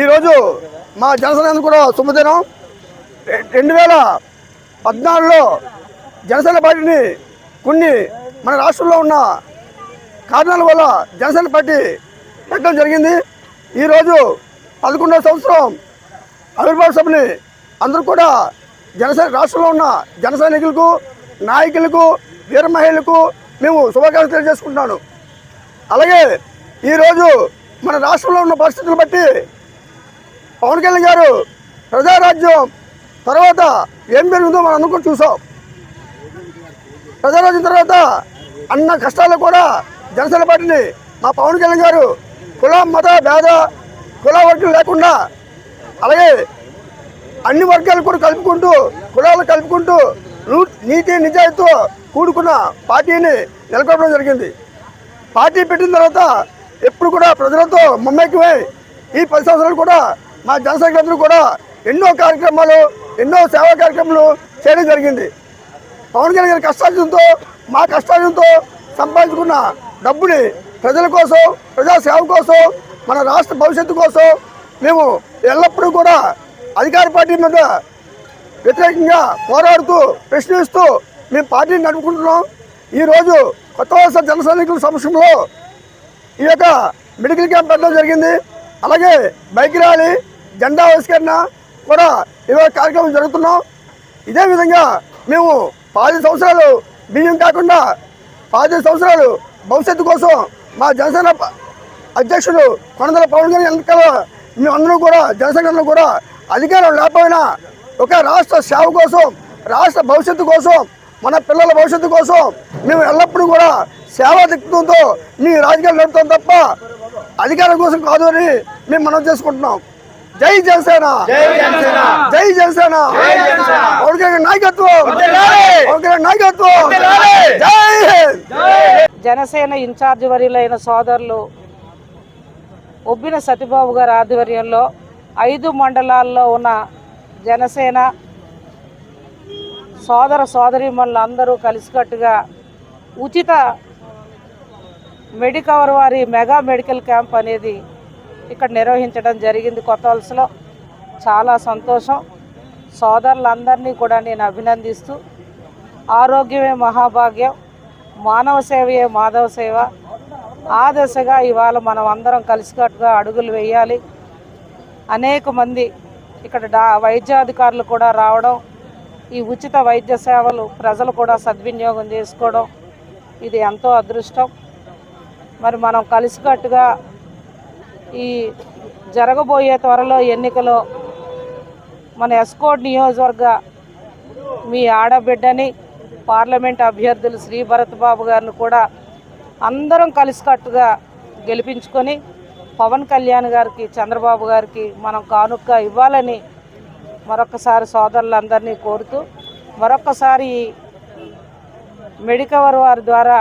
ఈరోజు మా జనసేన కూడా శుభదినం. రెండు వేల పద్నాలుగులో జనసేన పార్టీని కొన్ని మన రాష్ట్రంలో ఉన్న కారణాల వల్ల జనసేన పార్టీ పెట్టడం జరిగింది. ఈరోజు పదకొండవ సంవత్సరం ఆవిర్భావ సభని అందరూ కూడా జనసేన రాష్ట్రంలో ఉన్న జన సైనికులకు నాయకులకు వీర మహిళలకు మేము శుభాకాంక్షలు తెలియజేసుకుంటున్నాను. అలాగే ఈరోజు మన రాష్ట్రంలో ఉన్న పరిస్థితులు బట్టి పవన్ కళ్యాణ్ గారు ప్రజారాజ్యం తర్వాత ఏం జరుగుతుందో మనం అందరం చూసాం. ప్రజారాజ్యం తర్వాత అన్న కష్టాలు కూడా జనసేన పార్టీని మా పవన్ కళ్యాణ్ గారు కుల మత భేద కుల వర్గం లేకుండా అలాగే అన్ని వర్గాలు కూడా కలుపుకుంటూ కులాలు కలుపుకుంటూ రూ నీతి నిజాయితీతో కూడుకున్న పార్టీని నెలకొల్పడం జరిగింది. పార్టీ పెట్టిన తర్వాత ఎప్పుడు కూడా ప్రజలతో మమ్మకమై ఈ పది సంవత్సరాలు కూడా మా జనసైనికులందరూ కూడా ఎన్నో కార్యక్రమాలు ఎన్నో సేవా కార్యక్రమాలు చేయడం జరిగింది. పవన్ కళ్యాణ్ గారి కష్టార్జంతో మా కష్టార్జంతో సంపాదించుకున్న డబ్బుని ప్రజల కోసం ప్రజాసేవ కోసం మన రాష్ట్ర భవిష్యత్తు కోసం మేము ఎల్లప్పుడూ కూడా అధికార పార్టీ మీద వ్యతిరేకంగా పోరాడుతూ ప్రశ్నిస్తూ మేము పార్టీని నడుపుకుంటున్నాం. ఈరోజు కొత్త వలస జన సైనికుల సమక్షంలో ఈ యొక్క మెడికల్ క్యాంప్ పెట్టడం జరిగింది. అలాగే బైక్ ర్యాలీ జెండా ఆవిష్కరణ కూడా ఇవే కార్యక్రమం జరుగుతున్నాం. ఇదే విధంగా మేము పాతి సంవత్సరాలు బియ్యం కాకుండా పాతి సంవత్సరాలు భవిష్యత్తు కోసం మా జనసేన అధ్యక్షుడు కొనదల పవన్ కళ్యాణ్ వెనకాల మేమందరం కూడా జనసేన కూడా అధికారం లేకపోయినా ఒక రాష్ట్ర సేవ కోసం రాష్ట్ర భవిష్యత్తు కోసం మన పిల్లల భవిష్యత్తు కోసం మేము ఎల్లప్పుడూ కూడా సేవా దిక్కుతో మీ రాజకీయాలు నడుపుతాం తప్ప అధికారం కోసం కాదు అని మేము మనం చేసుకుంటున్నాం. జై జనసేన. జై జనసేన. పవన్ కళ్యాణ్ నాయకత్వం. పవన్ కళ్యాణ్ నాయకత్వం. జై జనసేన ఇన్ఛార్జ్ వర్యులైన సోదరులు ఉబ్బిన సతీబాబు గారి ఆధ్వర్యంలో ఐదు మండలాల్లో ఉన్న జనసేన సోదర సోదరీమణులు అందరూ కలిసికట్టుగా ఉచిత మెడికవర్ వారి మెగా మెడికల్ క్యాంప్ అనేది ఇక్కడ నిర్వహించడం జరిగింది కొత్త వలసలో. చాలా సంతోషం. సోదరులందరినీ కూడా నేను అభినందిస్తూ ఆరోగ్యమే మహాభాగ్యం మానవ సేవయే మాధవ సేవ. ఆ దశగా ఇవాళ మనం అందరం కలిసికట్టుగా అడుగులు వేయాలి. అనేక మంది ఇక్కడ డా వైద్యాధికారులు కూడా రావడం ఈ ఉచిత వైద్య సేవలు ప్రజలు కూడా సద్వినియోగం చేసుకోవడం ఇది ఎంతో అదృష్టం. మరి మనం కలిసికట్టుగా ఈ జరగబోయే త్వరలో ఎన్నికలో మన ఎస్కోడ్ నియోజకవర్గ మీ ఆడబిడ్డని పార్లమెంట్ అభ్యర్థులు శ్రీ భరత్ బాబు గారిని కూడా అందరం కలిసికట్టుగా గెలిపించుకొని పవన్ కళ్యాణ్ గారికి చంద్రబాబు గారికి మనం కానుక ఇవ్వాలని మరొకసారి సోదరులందరినీ కోరుతూ మరొకసారి మెడికవర్ వారి ద్వారా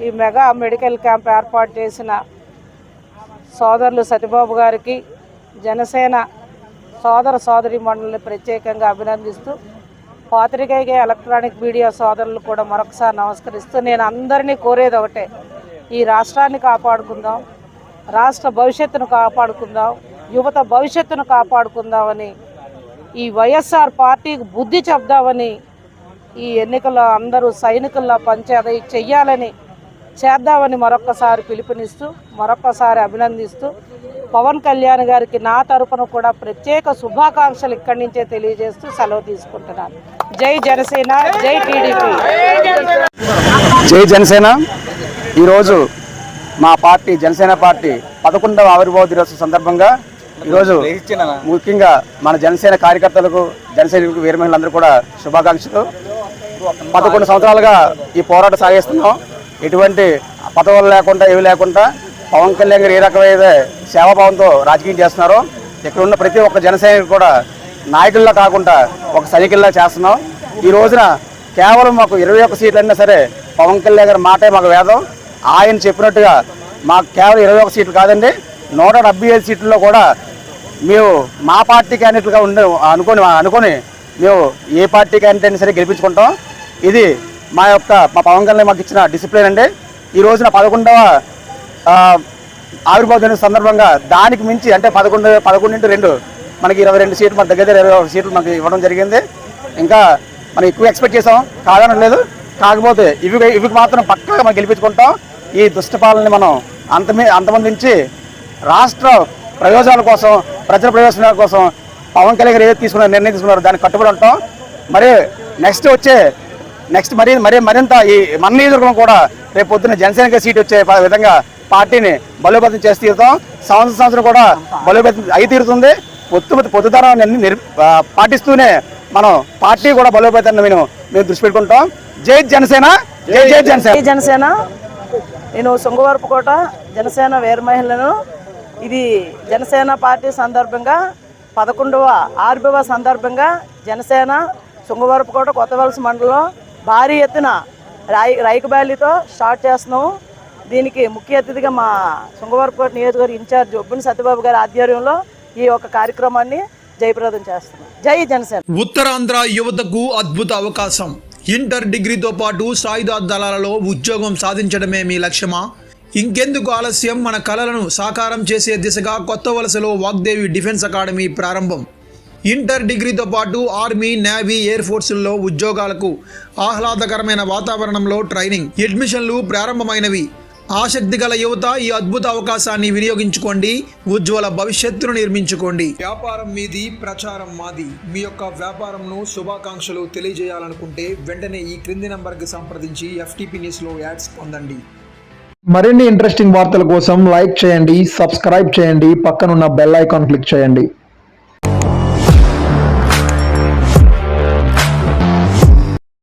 ఈ మెగా మెడికల్ క్యాంప్ ఏర్పాటు చేసిన సోదరులు సతిబాబు గారికి జనసేన సోదర సోదరి మండలిని ప్రత్యేకంగా అభినందిస్తూ పాత్రికేయ ఎలక్ట్రానిక్ మీడియా సోదరులు కూడా మరొకసారి నమస్కరిస్తూ నేను అందరినీ కోరేది ఒకటే ఈ రాష్ట్రాన్ని కాపాడుకుందాం రాష్ట్ర భవిష్యత్తును కాపాడుకుందాం యువత భవిష్యత్తును కాపాడుకుందామని ఈ వైఎస్ఆర్ పార్టీకి బుద్ధి చెప్దామని ఈ ఎన్నికల్లో అందరూ సైనికుల్లో పనిచేది చెయ్యాలని చేద్దామని మరొక్కసారి పిలుపునిస్తూ మరొక్కసారి అభినందిస్తూ పవన్ కళ్యాణ్ గారికి నా తరపున కూడా ప్రత్యేక శుభాకాంక్షలు ఇక్కడి నుంచే తెలియజేస్తూ సెలవు తీసుకుంటున్నాను. జై జనసేన జై టీడీపీ. జై జనసేన. ఈరోజు మా పార్టీ జనసేన పార్టీ పదకొండవ ఆవిర్భావ దినోత్సవం సందర్భంగా ఈరోజు ముఖ్యంగా మన జనసేన కార్యకర్తలకు జనసేనకు వీరమహిళలందరూ కూడా శుభాకాంక్షలు. పదకొండు సంవత్సరాలుగా ఈ పోరాటం సాగిస్తున్నాం. ఎటువంటి పదవులు లేకుండా ఏవి లేకుండా పవన్ కళ్యాణ్ గారు ఏ రకమైన సేవాభావంతో రాజకీయం చేస్తున్నారో ఇక్కడ ఉన్న ప్రతి ఒక్క జనసైనికుడు కూడా నాయకుల్లా కాకుండా ఒక సైనికుల్లా చేస్తున్నాం. ఈ రోజున కేవలం మాకు ఇరవై ఒక్క సీట్లు అయినా సరే పవన్ కళ్యాణ్ గారి మాటే మాకు వేదం. ఆయన చెప్పినట్టుగా మాకు కేవలం ఇరవై ఒక్క సీట్లు కాదండి నూట డెబ్బై ఐదు సీట్లలో కూడా మేము మా పార్టీ క్యాండిడేట్గా ఉండే అనుకొని అనుకొని మేము ఏ పార్టీ క్యాండిడేట్ అయినా సరే గెలిపించుకుంటాం. ఇది మా యొక్క మా పవన్ కళ్యాణ్ మాకు ఇచ్చిన డిసిప్లిన్ అండి. ఈ రోజున పదకొండవ ఆవిర్భావ దిన సందర్భంగా దానికి మించి అంటే పదకొండు పదకొండు ఇంటూ రెండు మనకి ఇరవై రెండు సీట్లు మన దగ్గర ఇరవై ఒక సీట్లు మనకి ఇవ్వడం జరిగింది. ఇంకా మనం ఎక్కువ ఎక్స్పెక్ట్ చేసాం. కాదనడం లేదు కాకపోతే ఇవి ఇవి మాత్రం పక్కగా మనం గెలిపించుకుంటాం. ఈ దుష్టపాలని మనం అంతమే అంతమందించి రాష్ట్ర ప్రయోజనాల కోసం ప్రజల ప్రయోజనాల కోసం పవన్ కళ్యాణ్ ఏదైతే తీసుకున్న నిర్ణయం తీసుకున్నారో దానికి కట్టుబడి ఉంటాం. మరి నెక్స్ట్ వచ్చే నెక్స్ట్ మరి మరి మరింత ఈ మన నియోజకవర్గం కూడా రేపు పొద్దున్న జనసేనకి సీట్ వచ్చే విధంగా పార్టీని బలోపేతం చేసి తీరుతాం. సంవత్సరం సంవత్సరం కూడా బలోపేతం అయి తీరుతుంది. పొత్తు పొత్తుతరాన్ని అన్ని పాటిస్తూనే మనం పార్టీ కూడా బలోపేతాన్ని మేము మేము దృష్టి పెట్టుకుంటాం. జై జనసేన జై జై జనసేన. జనసేన. నేను శృంగవరపుకోట జనసేన వీర మహిళను ఇది జనసేన పార్టీ సందర్భంగా పదకొండవ ఆర్బివ సందర్భంగా జనసేన శృంగవరపుకోట కొత్త వలస మండలం భారీ ఎత్తున రాయి రైకబాలితో స్టార్ట్ చేస్తున్నాము. దీనికి ముఖ్య అతిథిగా మా శృంగవరపుకోట నియోజకవర్గ ఇన్ఛార్జ్ ఒబ్బిని సత్యబాబు గారి ఆధ్వర్యంలో ఈ యొక్క కార్యక్రమాన్ని జయప్రదం చేస్తున్నాం. జై జనసేన. ఉత్తరాంధ్ర యువతకు అద్భుత అవకాశం. ఇంటర్ డిగ్రీతో పాటు సాయుధ దళాలలో ఉద్యోగం సాధించడమే మీ లక్ష్యమా? ఇంకెందుకు ఆలస్యం? మన కళలను సాకారం చేసే దిశగా కొత్త వలసలో వాగ్దేవి డిఫెన్స్ అకాడమీ ప్రారంభం. ఇంటర్ డిగ్రీతో పాటు ఆర్మీ నేవీ ఎయిర్ ఫోర్సుల్లో ఉద్యోగాలకు ఆహ్లాదకరమైన వాతావరణంలో ట్రైనింగ్ అడ్మిషన్లు ప్రారంభమైనవి. ఆసక్తి గల యువత ఈ అద్భుత అవకాశాన్ని వినియోగించుకోండి ఉజ్వల భవిష్యత్తును నిర్మించుకోండి. వ్యాపారం మీది ప్రచారం మాది. మీ యొక్క వ్యాపారంను శుభాకాంక్షలు తెలియజేయాలనుకుంటే వెంటనే ఈ క్రింది నంబర్కి సంప్రదించి ఎఫ్టీపీ న్యూస్లో యాడ్స్ పొందండి. మరిన్ని ఇంట్రెస్టింగ్ వార్తల కోసం లైక్ చేయండి సబ్స్క్రైబ్ చేయండి పక్కనున్న బెల్ ఐకాన్ క్లిక్ చేయండి.